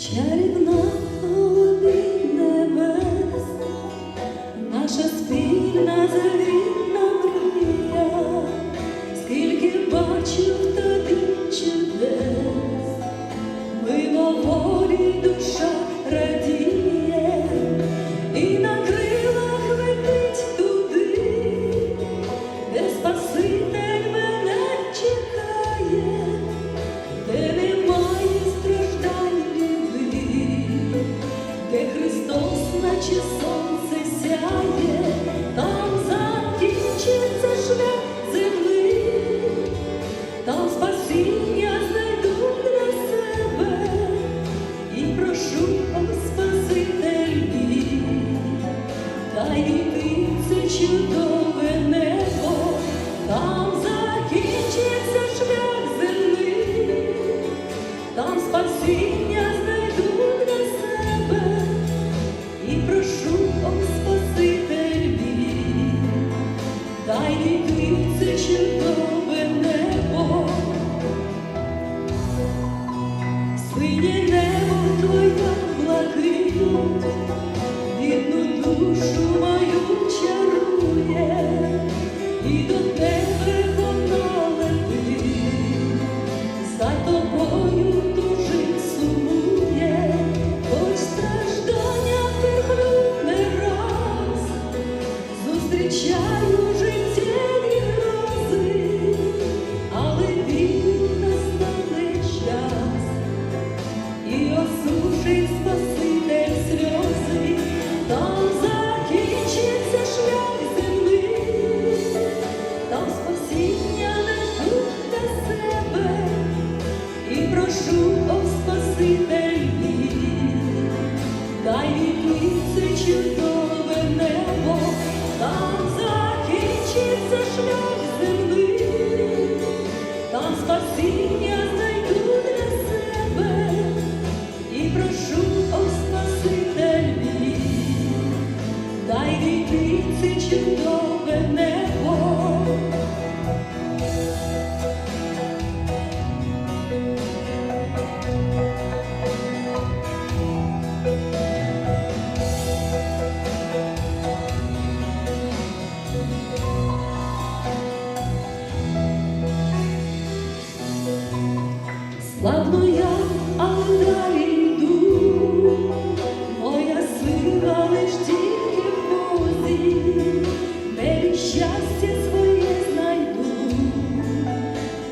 Чарівна наче сонце там закінчиться шлях земний, там спасіння знайду для себе. І прошу, о Спаситель мій, дай в це небо, там закінчиться шлях земний, там спасіння Синє небо. Твоя блакить, бідну душу земний, там спасіння Славно я, але йду, моя сила лиш тільки в Бозі, де щастя своє знайду,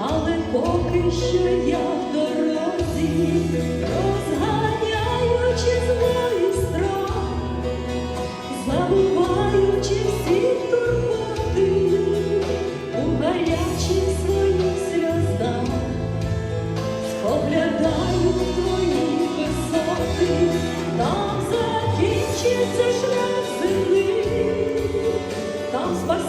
але поки що я в дорозі, розганяючи зло і страх, забуваючи всіх.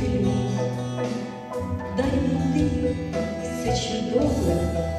ти, дай мені все чудове.